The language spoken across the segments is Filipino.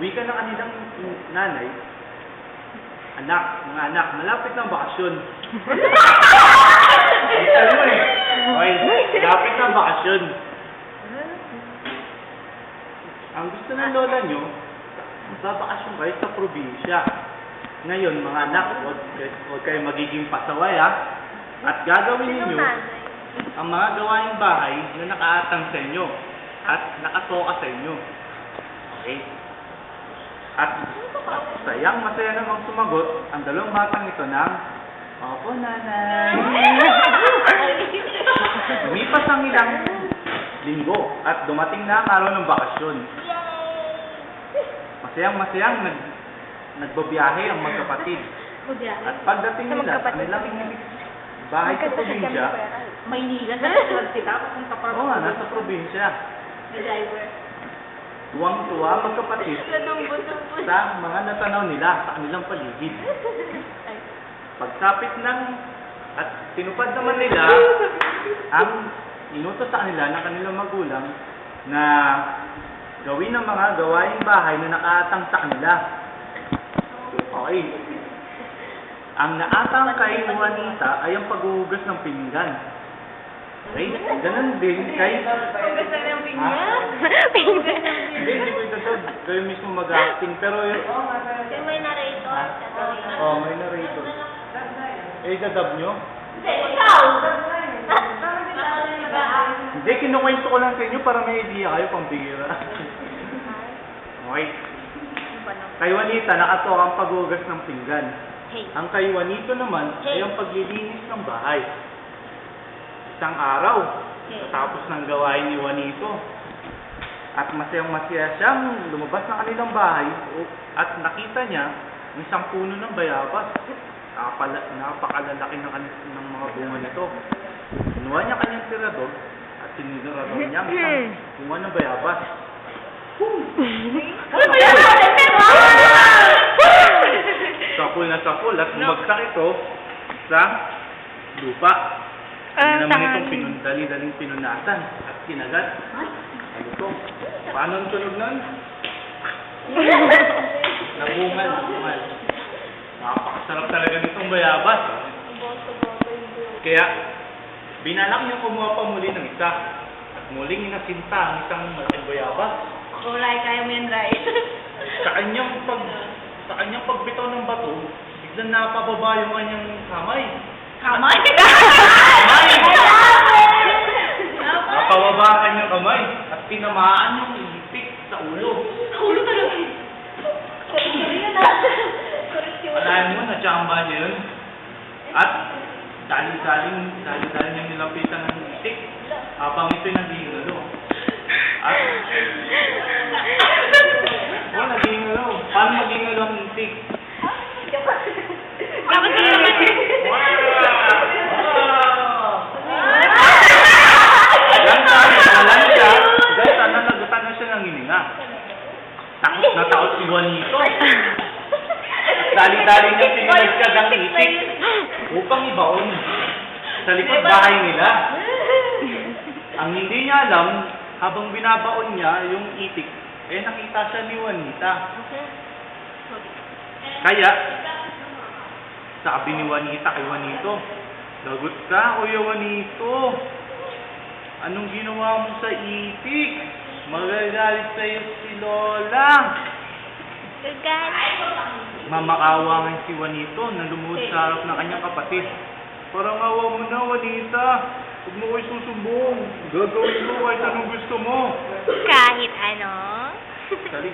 wika na kanilang nanay, anak, mga anak, malapit ng bakasyon. Alam mo eh. Okay, malapit ng bakasyon. Ang gusto ng lola nyo, magbabakasyon kayo sa probinsya. Ngayon, mga anak, huwag, huwag kayo magiging pasaway ha. At gagawin ninyo ang mga gawaing bahay na nakaatang sa inyo at nakatoka sa inyo. Okay? At sayang masaya namang sumagot ang dalawang batang ito ng Opo, nanay. Lumipas ang ilang linggo at dumating na ang araw ng bakasyon. Masayang masayang nag, nagbabiyahe ang magkapatid. At pagdating nila sa kanilang bahay sa probinsya, Maynila, sa restaurant sila, papunta pa oo nga, nasa probinsya, May driver. Tuwang-tuwa ang magkapatid sa mga natanaw nila sa kanilang paligid. Pagsapit ng at tinupad naman nila ang inutos sa kanila ng kanilang magulang na gawin ang mga gawaing bahay na nakaatang sa kanila. Okay. Ang naatang kay Juanita ay ang paghuhugas ng pinggan. Okay? Ganun din kay... Gusto ng? Hindi, hindi ko itatod. Kayo mismo mag-acting. Pero yun... Yung may narrator. Oh, may narrator. Eh, dadab nyo? Hindi, ikaw! Hindi, kinukwento ko lang sa inyo para may idea kayo pang bira. Okay. Kay Juanita, nakatoka ang paghugas ng pinggan. Hey. Ang kay Juanito naman ay ang paglilinis ng bahay. Isang araw, tapos ng gawain ni Juanito. At masayang masaya siyang lumabas ng kanilang bahay at nakita niya ang isang puno ng bayabas. Napala, napakalalaki ng, ng mga bunga nito. Kinuha niya kanyang tirador at sinirador niya ang isang bunga ng bayabas. Ba yan? Sapul na sapul at bumagsak ito sa lupa. Ah, Ano naman itong pinundali-daling pinunasan at kinagat. Ano to? Paano ang tunog nun? Nabungal, nabungal. Napakasarap talaga nitong bayabas. Kaya, binalak niya kumuha pa muli ng isa. At muling inasinta ang isang malaking bayabas. Kulay, kaya mo yan, Rai. Sa kanyang pag sa kanyang pagbitaw ng bato, biglang napababa yung kanyang kamay. Kamay? Napababa ang kanyang kamay at tinamaan yung itik sa ulo. Ulo talaga. Alayan mo, natsamba niya yun. At dali-daling, dali-daling niyang nilapitan ng itik habang ito'y nagingalo. At, oh, nagingalo. Paano magingalo ang itik? Dapat Yan tayo, wala siya. Dahil sana nagutan na siya ng hininga. Takot Juanito. Dali-dali niya pinagkag ang itik upang ibaon sa likod bahay nila. Ang hindi niya alam, habang binabaon niya yung itik, eh nakita siya ni Juanita. Kaya, sabi ni Juanita kay Juanito, Lagot ka, Kuya Juanito. Anong ginawa mo sa itik? Magagalit sa'yo si Lola. Mamakawa nga si Juanito na lumuhod sa harap ng kanyang kapatid. Parang awa mo na, Juanita. Huwag mo ko'y susumbong. Gagawin mo kahit anong gusto mo. Kahit ano?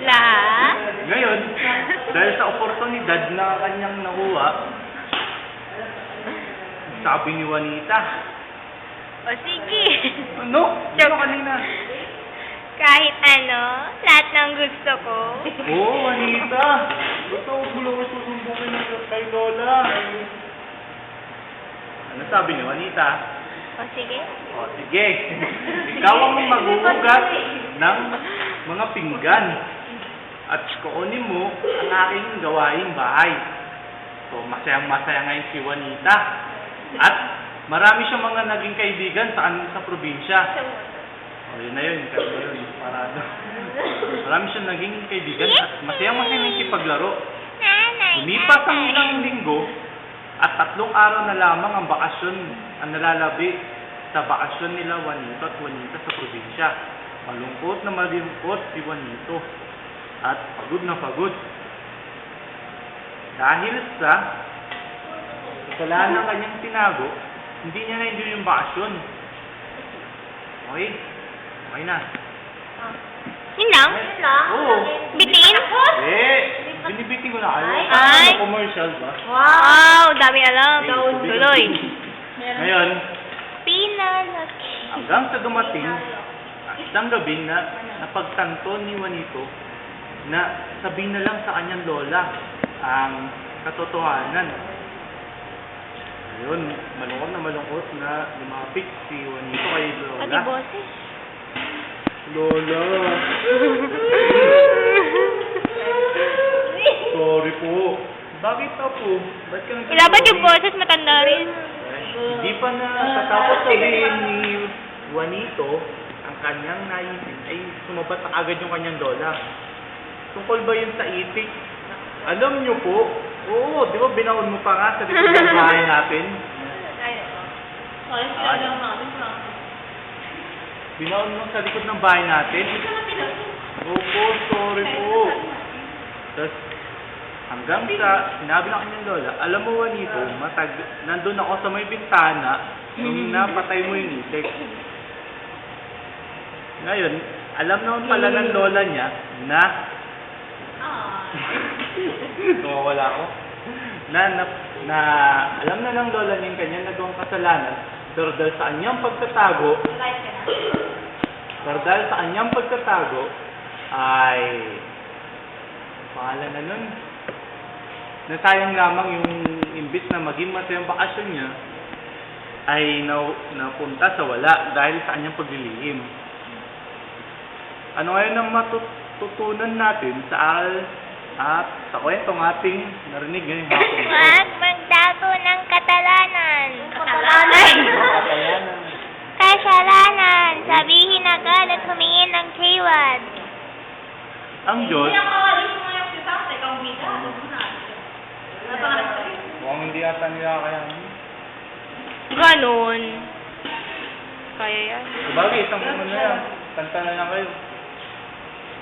Lahat? Ngayon, dahil sa oportunidad na kanyang nakuha, sabi ni Juanita, O sige. ano? Ano kanina? Kahit ano, lahat ng gusto ko. Oo, oh, Juanita. Basta huwag mo lang ko'y susumbongin kay Lola. Ano sabi ni Juanita? O sige. O, sige. Ikaw ang maghuhugas ng mga pinggan. At kukunin mo ang aking gawaing bahay. So, masayang-masaya ngayon si Juanita. At marami siyang mga naging kaibigan sa, sa probinsya. O, yun na yun. Kaya yun. Parado. Marami siyang naging kaibigan at masayang masayang nakikipaglaro. Lumipas ang ilang linggo at tatlong araw na lamang ang bakasyon ang nalalabi sa bakasyon nila Juanito at Juanita sa probinsya. Malungkot na malungkot si Juanito at pagod na pagod. Dahil sa kasalanan ng kanyang tinago, hindi niya na-enjoy yung bakasyon. Okay? Okay na. Yun lang? Yun lang? Oo. Bitin? Eh, binibitin ko na kayo. Ay. Ay. ano, commercial ba? Wow, dami alam. Eh, Tuloy. Ngayon, Pinalaki. hanggang sa dumating, ang isang gabi na napagtanto ni Juanito na sabihin na lang sa kanyang lola ang katotohanan. Ayun, malungkot na malungkot na lumapit si Juanito kay Pati lola. boses. Lola, sorry po. Bakit po? Ba't ka nagsasabi? Ilabat yung boses, matanda rin. Hindi pa na katapos sabihin ni Juanito ang kanyang naisip ay sumabat na agad yung kanyang lola. Tungkol ba yun sa itik? Alam nyo po, oo, di ba binaon mo pa nga sa likod ng bahay natin? Sorry, sila lang namin. Binaon mo sa likod ng bahay natin? Opo, sorry po. Tapos, hanggang sa sinabi ng kanyang lola, alam mo Juanito, matag nandun ako sa may bintana nung napatay mo yung itik. Ngayon, alam naman pala ng lola niya na Ah. Nawawala ako. Na, na, na, alam na ng lola niya yung kanyang nagawang kasalanan, pero dahil sa kanyang pagtatago. Pero dahil sa kanyang pagtatago, ay, pangalan na nun, nasayang lamang yung imbis na maging masayang bakasyon niya, ay na, napunta sa wala dahil sa kanyang paglilihim. Ano ngayon ang matututunan natin sa aral at sa kwentong ating narinig ngayong hapon? Huwag magdago ng katalanan. Katalanan. Kakayanan. Kasalanan. Sabihin agad at humingin ng kiwad. Ang Diyos. Ano mukhang hindi ata nila kakayanin. Ganon. Kaya yan. Sabagay, isang ano na yan. Kanta na lang kayo.